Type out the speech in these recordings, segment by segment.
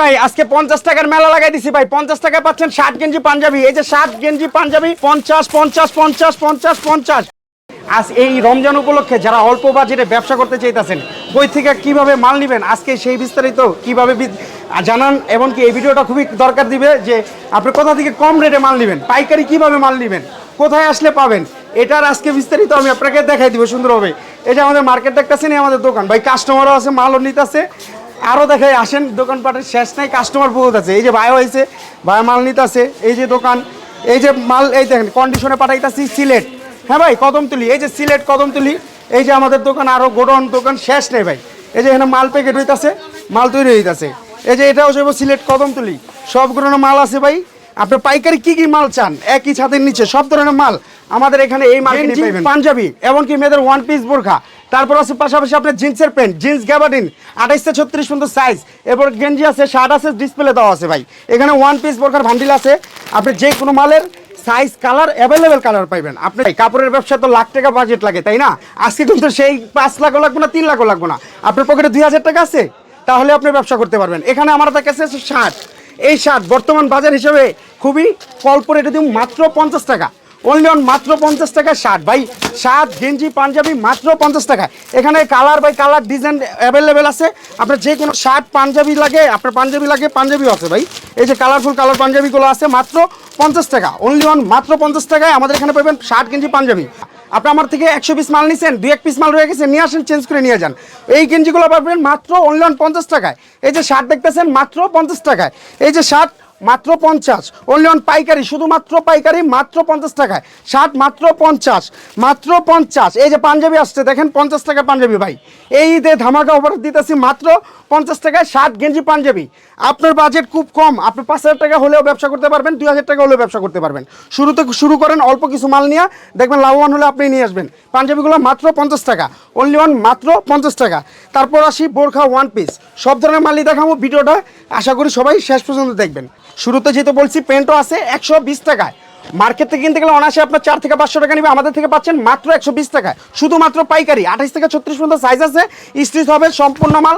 ভাই, আজকে পঞ্চাশ টাকার মেলা লাগাই দিছি ভাই। পঞ্চাশ টাকা পাচ্ছেন ষাট গেঞ্জি পাঞ্জাবি। এই যে ষাট গেঞ্জি পাঞ্জাবি, পঞ্চাশ পঞ্চাশ পঞ্চাশ পঞ্চাশ পঞ্চাশ। আজ এই রমজান উপলক্ষে যারা অল্প বাজেটে ব্যবসা করতে চাইতেছেন বই থেকে কীভাবে মাল নেবেন? আজকে সেই বিস্তারিত কীভাবে জানান, এমনকি এই ভিডিওটা খুবই দরকার দিবে যে আপনি কোথা থেকে কম রেটে মাল নেবেন, পাইকারি কীভাবে মাল নেবেন, কোথায় আসলে পাবেন, এটার আজকে বিস্তারিত আমি আপনাকে দেখাই দিব সুন্দরভাবে। এই যে আমাদের মার্কেট দেখতেছেন আমাদের দোকান। ভাই কাস্টমারও আছে, মালও নিতেছে। আরও দেখাই, আসেন, দোকানপাটের শেষ নাই কাস্টমার বহুত আছে। এই যে ভাই হয়েছে, ভাই মাল নিতেছে, এই যে দোকান, এই যে মাল, এই দেখেন কন্ডিশনে পাঠাইতেছি সিলেট। হ্যাঁ ভাই, কদমতলি, এই যে সিলেট কদমতলি, এই যে আমাদের দোকান আরও গোডাউন দোকান শেষ নেই ভাই। এই যে এখানে মাল প্যাকেট হইতাছে, মাল তৈরি হইতাছে। এই যে এটাও যাব সিলেট কদমতলি। সব ধরনের মাল আছে ভাই। আপনি পাইকারি কি কি মাল চান? একই ছাদের নিচে, সব ধরনের মাল। আমাদের এখানে এই মাল পাঞ্জাবি এমনকি মেয়েদের ওয়ান পিস বোরখা। তারপর আছে পাশাপাশি আপনার জিন্সের প্যান্ট জিন্স গ্যাবার্ডিন আঠাইশটা ছত্রিশ পর্যন্ত সাইজ এরপর গেঞ্জি আছে শার্ট আছে ডিসপ্লে দেওয়া আছে ভাই। এখানে ওয়ান পিস বোরখার ভান্ডিল আছে। আপনি যে কোনো মালের সাইজ কালার অ্যাভেলেবেল কালার পাইবেন। আপনি কাপড়ের ব্যবসা তো লাখ টাকা বাজেট লাগে তাই না? আজকে কিন্তু সেই পাঁচ লাখও লাগবে না তিন লাখও লাগবে না। আপনার পকেটে দুই হাজার টাকা আছে তাহলে আপনি ব্যবসা করতে পারবেন। এখানে আমার কাছে আছে শার্ট এই শার্ট বর্তমান বাজার হিসেবে খুবই অল্প রেটে দিন মাত্র পঞ্চাশ টাকা। অনলি অন মাত্র পঞ্চাশ টাকা শার্ট। ভাই, শার্ট, গেঞ্জি, পাঞ্জাবি মাত্র পঞ্চাশ টাকা। এখানে colour by colour design available আছে। আপনার যে কোনো শার্ট পাঞ্জাবি লাগে, আপনার পাঞ্জাবি লাগে, পাঞ্জাবিও আছে ভাই। এই যে কালারফুল কালার পাঞ্জাবিগুলো আছে মাত্র পঞ্চাশ টাকা। অনলি অন মাত্র পঞ্চাশ টাকায় আমাদের এখানে পাবেন শার্ট, গেঞ্জি, পাঞ্জাবি। আপনি আমার থেকে একশো পিস মাল নিয়েছেন দুই এক পিস মাল রয়ে গেছে, নিয়ে আসেন চেঞ্জ করে নিয়ে যান। এই গেঞ্জিগুলো পাবেন মাত্র অনলি অন পঞ্চাশ টাকায়। এই যে শার্ট দেখতেছেন, মাত্র পঞ্চাশ টাকায়। এই যে শার্ট মাত্র পঞ্চাশ। অনলি অন পাইকারি, শুধুমাত্র পাইকারি, মাত্র পঞ্চাশ টাকায়। শার্ট মাত্র পঞ্চাশ মাত্র পঞ্চাশ। এই যে পাঞ্জাবি আসছে, দেখেন পঞ্চাশ টাকা পাঞ্জাবি ভাই। এই ঈদে ধামাকা অফার দিতেছি মাত্র পঞ্চাশ টাকায় শার্ট গেঞ্জি পাঞ্জাবি। আপনার বাজেট খুব কম, আপনি পাঁচ হাজার টাকা হলেও ব্যবসা করতে পারবেন, দুই হাজার টাকা হলেও ব্যবসা করতে পারবেন। শুরুতে শুরু করেন অল্প কিছু মাল নিয়ে, দেখবেন লাভবান হলে আপনি নিয়ে আসবেন। পাঞ্জাবিগুলো মাত্র পঞ্চাশ টাকা অনলি ওয়ান মাত্র পঞ্চাশ টাকা। তারপর আসি বোরখা ওয়ান পিস সব ধরনের মালই দেখাবো ভিডিওটা, আশা করি সবাই শেষ পর্যন্ত দেখবেন। শুরুতে যেহেতু বলছি পেন্টও আছে একশো বিশ টাকায়। মার্কেট থেকে কিনতে গেলে অনায়াসে আপনার চার থেকে পাঁচশো টাকা নিবে, আমাদের থেকে পাচ্ছেন মাত্র একশো বিশ টাকায়। শুধুমাত্র পাইকারি আঠাশ থেকে ছত্রিশ পর্যন্ত সাইজ আছে স্টিচ হবে সম্পূর্ণ মাল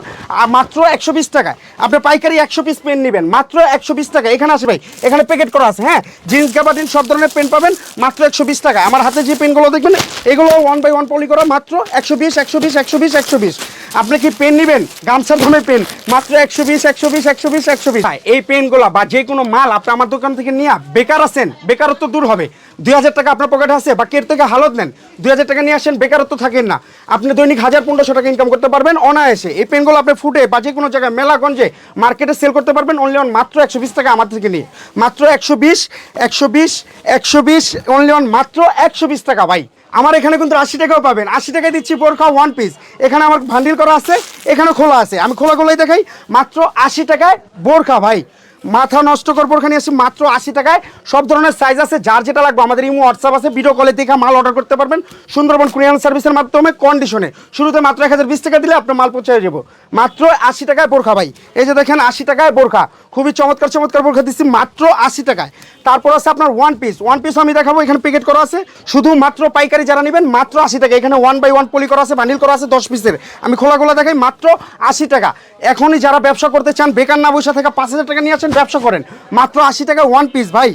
মাত্র একশো বিশ টাকায়। আপনি পাইকারি একশো পিস পেন নেবেন, মাত্র একশো বিশ টাকা এখানে আসে ভাই, এখানে প্যাকেট করা আছে হ্যাঁ? জিন্স গাবাটিন সব ধরনের পেন পাবেন, মাত্র একশো বিশ টাকা আমার হাতে যে পেনগুলো দেখবেন, এগুলো ওয়ান বাই ওয়ান পলি করা, মাত্র একশো বিশ একশো বিশ একশো বিশ একশো বিশ। আপনি কি পেন নেবেন? গামছার ধরনের পেন মাত্র একশো বিশ একশো বিশ একশো বিশ একশো বিশ। এই পেনগুলো বা যে কোনো মাল আপনি আমার দোকান থেকে নিয়ে বেকার আছেন, বেকারত্ব দূর হবে। দুই হাজার টাকা আপনার পকেটে আছে, বা কের থেকে হালত নেন, দুই হাজার টাকা নিয়ে আসেন, বেকারত্ব থাকেন না। আপনি দৈনিক হাজার পনেরোশো টাকা ইনকাম করতে পারবেন অনায়াসে। এই পেনগুলো আপনি ফুটে বা যে কোনো জায়গায় মেলাগঞ্জে মার্কেটে সেল করতে পারবেন অনলি অন মাত্র একশো বিশ টাকা আমার থেকে নিয়ে। মাত্র একশো বিশ একশো বিশ একশো বিশ অনলি অন মাত্র একশো বিশ টাকা ভাই। আমার এখানে কিন্তু আশি টাকাও পাবেন। আশি টাকায় দিচ্ছি বোরখা ওয়ান পিস এখানে আমার ভান্ডিল করা আছে এখানে খোলা আছে। আমি খোলা খোলাই দেখাই। মাত্র আশি টাকায় বোরখা ভাই। মাথা নষ্ট কর বোরখা নিয়ে আসি মাত্র আশি টাকায় সব ধরনের সাইজ আছে, যার যেটা লাগবে আমাদের ইমো হোয়াটসঅ্যাপ আছে ভিডিও কলে দেখে মাল অর্ডার করতে পারবেন। সুন্দরবন কুরিয়ান সার্ভিসের মাধ্যমে কন্ডিশনে শুরুতে মাত্র এক হাজার বিশ টাকা দিলে আপনার মাল পৌঁছে যাব। মাত্র আশি টাকায় বোরখা ভাই। এই যে দেখেন, আশি টাকায় বোরখা। খুবই চমৎকার চমৎকার বোরখা দিচ্ছি, মাত্র আশি টাকায়। তারপর আছে আপনার ওয়ান পিস ওয়ান পিস আমি দেখাবো, এখানে প্যাকেট করা আছে। শুধু মাত্র পাইকারি যারা নেবেন, মাত্র আশি টাকা। এখানে ওয়ান বাই ওয়ান পলি করা আছে বান্ডিল করা আছে, দশ পিসের আমি খোলা খোলা দেখাই, মাত্র আশি টাকা। এখনই যারা ব্যবসা করতে চান, বেকার না বসে থেকে পাঁচ হাজার টাকা নিয়ে আসেন ব্যবসা করেন। মাত্র আশি টাকা ওয়ান পিস ভাই।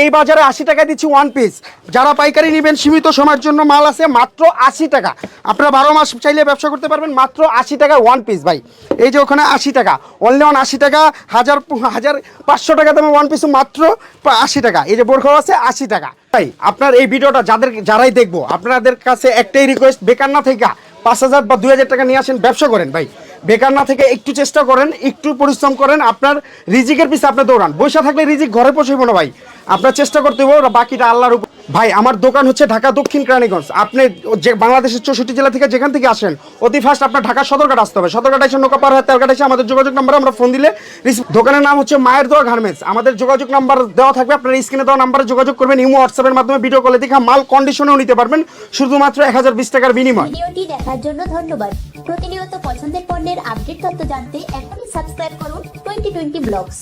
এই বাজারে আশি টাকা দিচ্ছি ওয়ান পিস যারা পাইকারি নেবেন, সীমিত সময়ের জন্য মাল আছে মাত্র আশি টাকা। আপনারা বারো মাস চাইলে ব্যবসা করতে পারবেন, মাত্র আশি টাকা ওয়ান পিস ভাই। এই যে ওখানে আশি টাকা। অনলি ওয়ান আশি টাকা, হাজার হাজার পাঁচশো টাকা দামে ওয়ান পিস মাত্র আশি টাকা। এই যে বোরখাও আছে আশি টাকা। ভাই, আপনার এই ভিডিওটা যাদের যারাই দেখব, আপনাদের কাছে একটাই রিকোয়েস্ট বেকার না থেকে পাঁচ হাজার বা দুই হাজার টাকা নিয়ে আসেন, ব্যবসা করেন, ভাই। বেকার না থেকে একটু চেষ্টা করেন, একটু পরিশ্রম করেন, আপনার রিজিকের পিছিয়ে আপনি দৌড়ান। বৈশা থাকলে রিজিক ঘরে পৌঁছইব না ভাই। আপনার চেষ্টা করতে হবে বাকিটা আল্লাহর উপর ভাই, আমার দোকান হচ্ছে ঢাকা দক্ষিণ কেরানীগঞ্জ। আপনি যে বাংলাদেশের চৌষট্টি জেলা থেকে যেখান থেকে আসেন, অতি ফার্স্ট আপনার ঢাকা সদরঘাট আসতে হবে। সদরঘাট এসে নৌকা পার হয় তেলঘাট এসে আমাদের যোগাযোগ নাম্বারে আমরা ফোন দিলে দোকানের নাম হচ্ছে মায়ের দোয়া গার্মেন্টস আমাদের যোগাযোগ নাম্বার দেওয়া থাকবে, আপনার স্ক্রিনে দেওয়া নাম্বারে যোগাযোগ করবেন, ইমো হোয়াটসঅ্যাপের মাধ্যমে ভিডিও কলে দেখা মাল কন্ডিশনেও নিতে পারবেন। শুধুমাত্র এক হাজার বিশ টাকার বিনিময়। ভিডিওটি দেখার জন্য ধন্যবাদ। প্রতিনিয়ত পছন্দের পণ্যের আপডেট তথ্য জানতে এখনই সাবস্ক্রাইব করুন টোয়েন্টি টোয়েন্টি ব্লগস